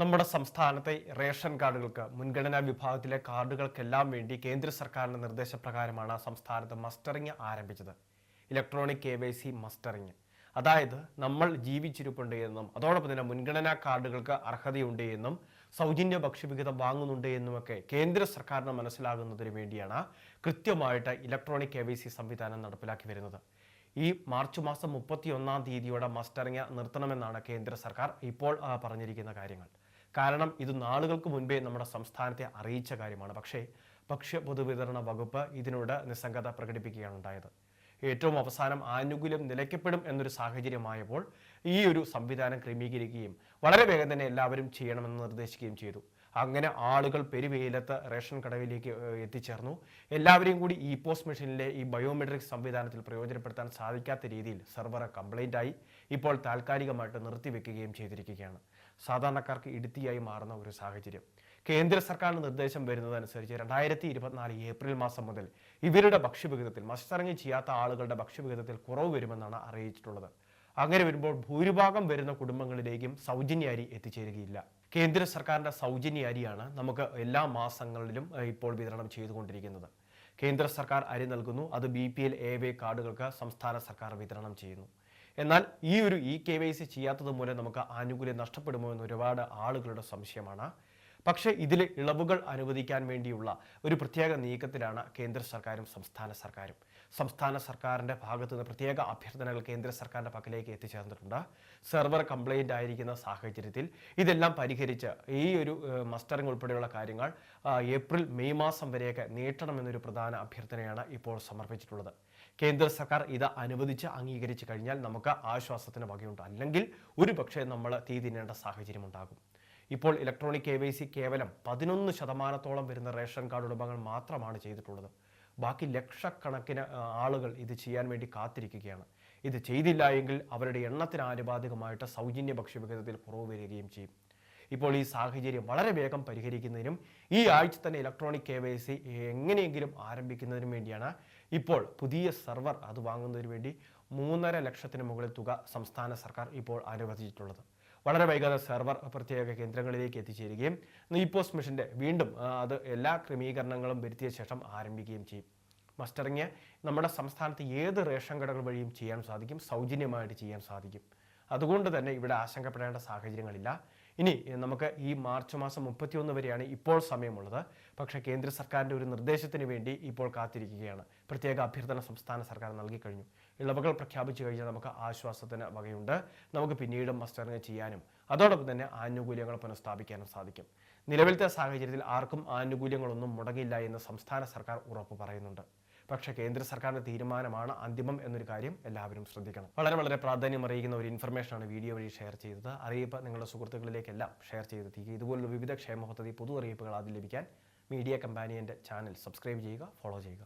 നമ്മുടെ സംസ്ഥാനത്തെ റേഷൻ കാർഡുകൾക്ക് മുൻഗണനാ വിഭാഗത്തിലെ കാർഡുകൾക്കെല്ലാം വേണ്ടി കേന്ദ്ര സർക്കാരിന്റെ നിർദ്ദേശപ്രകാരമാണ് സംസ്ഥാനത്ത് മസ്റ്ററിങ് ആരംഭിച്ചത്. Electronic K Y C mustering അതായത് നമ്മൾ ജീവിച്ചിരിപ്പുണ്ട് എന്നും അതോടൊപ്പം തന്നെ മുൻഗണനാ കാർഡുകൾക്ക് അർഹതയുണ്ട് എന്നും സൗജന്യ ഭക്ഷ്യവിഹിതം വാങ്ങുന്നുണ്ട് എന്നുമൊക്കെ കേന്ദ്ര സർക്കാരിന് മനസ്സിലാകുന്നതിന് വേണ്ടിയാണ് കൃത്യമായിട്ട് ഇലക്ട്രോണിക് കെ വൈ സി സംവിധാനം നടപ്പിലാക്കി വരുന്നത്. ഈ മാർച്ച് മാസം മുപ്പത്തി ഒന്നാം തീയതിയോടെ മസ്റ്ററിങ് നിർത്തണമെന്നാണ് കേന്ദ്ര സർക്കാർ ഇപ്പോൾ പറഞ്ഞിരിക്കുന്ന കാര്യങ്ങൾ. കാരണം ഇത് നാളുകൾക്ക് മുൻപേ നമ്മുടെ സംസ്ഥാനത്തെ അറിയിച്ച കാര്യമാണ്. പക്ഷേ ഭക്ഷ്യ പൊതുവിതരണ വകുപ്പ് ഇതിനോട് നിസ്സംഗത പ്രകടിപ്പിക്കുകയാണ് ഉണ്ടായത്. ഏറ്റവും അവസാനം ആനുകൂല്യം നിലയ്ക്കപ്പെടും എന്നൊരു സാഹചര്യമായപ്പോൾ ഈ ഒരു സംവിധാനം ക്രമീകരിക്കുകയും വളരെ വേഗം തന്നെ എല്ലാവരും ചെയ്യണമെന്ന് നിർദ്ദേശിക്കുകയും ചെയ്തു. അങ്ങനെ ആളുകൾ പെരുവെയിലത്ത് റേഷൻ കടവിലേക്ക് എത്തിച്ചേർന്നു. എല്ലാവരെയും കൂടി ഇ പോസ്റ്റ് മെഷീനിലെ ഈ ബയോമെട്രിക് സംവിധാനത്തിൽ പ്രയോജനപ്പെടുത്താൻ സാധിക്കാത്ത രീതിയിൽ സെർവർ കംപ്ലൈന്റ് ആയി ഇപ്പോൾ താൽക്കാലികമായിട്ട് നിർത്തിവെക്കുകയും ചെയ്തിരിക്കുകയാണ്. സാധാരണക്കാർക്ക് ഇടുത്തിയായി മാറുന്ന ഒരു സാഹചര്യം. കേന്ദ്ര സർക്കാരിന്റെ നിർദ്ദേശം വരുന്നതനുസരിച്ച് രണ്ടായിരത്തി ഇരുപത്തിനാല് ഏപ്രിൽ മാസം മുതൽ ഇവരുടെ ഭക്ഷ്യവിഹിതത്തിൽ മസ്റ്ററിങ് ചെയ്യാത്ത ആളുകളുടെ ഭക്ഷ്യവിഹിതത്തിൽ കുറവ് വരുമെന്നാണ് അറിയിച്ചിട്ടുള്ളത്. അങ്ങനെ വരുമ്പോൾ ഭൂരിഭാഗം വരുന്ന കുടുംബങ്ങളിലേക്കും സൗജന്യ അരി എത്തിച്ചേരുകയില്ല. കേന്ദ്ര സർക്കാരിന്റെ സൗജന്യ അരിയാണ് നമുക്ക് എല്ലാ മാസങ്ങളിലും ഇപ്പോൾ വിതരണം ചെയ്തുകൊണ്ടിരിക്കുന്നത്. കേന്ദ്ര സർക്കാർ അരി നൽകുന്നു അത് B P L A Y കാർഡുകൾക്ക് സംസ്ഥാന സർക്കാർ വിതരണം ചെയ്യുന്നു. എന്നാൽ ഈ ഒരു ഇ കെ വൈ സി ചെയ്യാത്തത് മൂലം നമുക്ക് ആനുകൂല്യം നഷ്ടപ്പെടുമോ എന്ന് ഒരുപാട് ആളുകളുടെ സംശയമാണ്. പക്ഷേ ഇതിൽ ഇളവുകൾ അനുവദിക്കാൻ വേണ്ടിയുള്ള ഒരു പ്രത്യേക നീക്കത്തിലാണ് കേന്ദ്ര സർക്കാരും സംസ്ഥാന സർക്കാരും. സംസ്ഥാന സർക്കാരിന്റെ ഭാഗത്തു നിന്ന് പ്രത്യേക അഭ്യർത്ഥനകൾ കേന്ദ്ര സർക്കാരിന്റെ പക്കലേക്ക് എത്തിച്ചേർന്നിട്ടുണ്ട്. സെർവർ കംപ്ലൈന്റ് ആയിരിക്കുന്ന സാഹചര്യത്തിൽ ഇതെല്ലാം പരിഹരിച്ച് ഈ ഒരു മസ്റ്ററിംഗ് ഉൾപ്പെടെയുള്ള കാര്യങ്ങൾ ഏപ്രിൽ മെയ് മാസം വരെയൊക്കെ നീട്ടണമെന്നൊരു പ്രധാന അഭ്യർത്ഥനയാണ് ഇപ്പോൾ സമർപ്പിച്ചിട്ടുള്ളത്. കേന്ദ്ര സർക്കാർ ഇത് അനുവദിച്ച് അംഗീകരിച്ചു കഴിഞ്ഞാൽ നമുക്ക് ആശ്വാസത്തിന് വകയുണ്ട്. അല്ലെങ്കിൽ ഒരു പക്ഷേ നമ്മൾ തീ തിന്നേണ്ട സാഹചര്യം ഉണ്ടാകും. ഇപ്പോൾ ഇലക്ട്രോണിക് കെ വൈ സി കേവലം പതിനൊന്ന് ശതമാനത്തോളം വരുന്ന റേഷൻ കാർഡ് ഉടമകൾ മാത്രമാണ് ചെയ്തിട്ടുള്ളത്. ബാക്കി ലക്ഷക്കണക്കിന് ആളുകൾ ഇത് ചെയ്യാൻ വേണ്ടി കാത്തിരിക്കുകയാണ്. ഇത് ചെയ്തില്ല എങ്കിൽ അവരുടെ എണ്ണത്തിന് ആനുപാതികമായിട്ട് സൗജന്യ ഭക്ഷ്യവിഹിതത്തിൽ കുറവ് വരികയും ചെയ്യും. ഇപ്പോൾ ഈ സാഹചര്യം വളരെ വേഗം പരിഹരിക്കുന്നതിനും ഈ ആഴ്ച തന്നെ ഇലക്ട്രോണിക് കെ വൈ സി എങ്ങനെയെങ്കിലും ആരംഭിക്കുന്നതിനും വേണ്ടിയാണ് ഇപ്പോൾ പുതിയ സെർവർ അത് വാങ്ങുന്നതിന് വേണ്ടി മൂന്നര ലക്ഷത്തിന് മുകളിൽ തുക സംസ്ഥാന സർക്കാർ ഇപ്പോൾ അനുവദിച്ചിട്ടുള്ളത്. വളരെ വൈകാതെ സെർവർ പ്രത്യേക കേന്ദ്രങ്ങളിലേക്ക് എത്തിച്ചേരുകയും ഈ പോസ്റ്റ് മെഷീന്റെ വീണ്ടും അത് എല്ലാ ക്രമീകരണങ്ങളും വരുത്തിയ ശേഷം ആരംഭിക്കുകയും ചെയ്യും. മസ്റ്ററിങ് നമ്മുടെ സംസ്ഥാനത്ത് ഏത് റേഷൻ കടകൾ വഴിയും ചെയ്യാൻ സാധിക്കും സൗജന്യമായിട്ട് ചെയ്യാൻ സാധിക്കും. അതുകൊണ്ട് തന്നെ ഇവിടെ ആശങ്കപ്പെടേണ്ട സാഹചര്യങ്ങളില്ല. ഇനി നമുക്ക് ഈ മാർച്ച് മാസം മുപ്പത്തിയൊന്ന് വരെയാണ് ഇപ്പോൾ സമയമുള്ളത്. പക്ഷേ കേന്ദ്ര സർക്കാരിന്റെ ഒരു നിർദ്ദേശത്തിന് വേണ്ടി ഇപ്പോൾ കാത്തിരിക്കുകയാണ്. പ്രത്യേക അഭ്യർത്ഥന സംസ്ഥാന സർക്കാർ നൽകി കഴിഞ്ഞു. ഇളവുകൾ പ്രഖ്യാപിച്ചു കഴിഞ്ഞാൽ നമുക്ക് ആശ്വാസത്തിന് വകയുണ്ട്. നമുക്ക് പിന്നീട് മസ്റ്ററിങ് ചെയ്യാനും അതോടൊപ്പം തന്നെ ആനുകൂല്യങ്ങൾ പുനഃസ്ഥാപിക്കാനും സാധിക്കും. നിലവിലത്തെ സാഹചര്യത്തിൽ ആർക്കും ആനുകൂല്യങ്ങളൊന്നും മുടങ്ങില്ല എന്ന് സംസ്ഥാന സർക്കാർ ഉറപ്പ് പറയുന്നുണ്ട്. പക്ഷേ കേന്ദ്ര സർക്കാരിന്റെ തീരുമാനമാണ് അന്തിമം എന്നൊരു കാര്യം എല്ലാവരും ശ്രദ്ധിക്കണം. വളരെ വളരെ പ്രാധാന്യം അറിയിക്കുന്ന ഒരു ഇൻഫർമേഷനാണ് വീഡിയോ വഴി ഷെയർ ചെയ്തത്. അറിയിപ്പ് നിങ്ങളുടെ സുഹൃത്തുക്കളിലേക്കെല്ലാം ഷെയർ ചെയ്തെത്തിക്കുക ഇതുപോലുള്ള വിവിധ ക്ഷേമ പദ്ധതി പൊതു അറിയിപ്പുകൾ ആദ്യം ലഭിക്കാൻ മീഡിയ കമ്പാനിയന്റെ ചാനൽ സബ്സ്ക്രൈബ് ചെയ്യുക ഫോളോ ചെയ്യുക.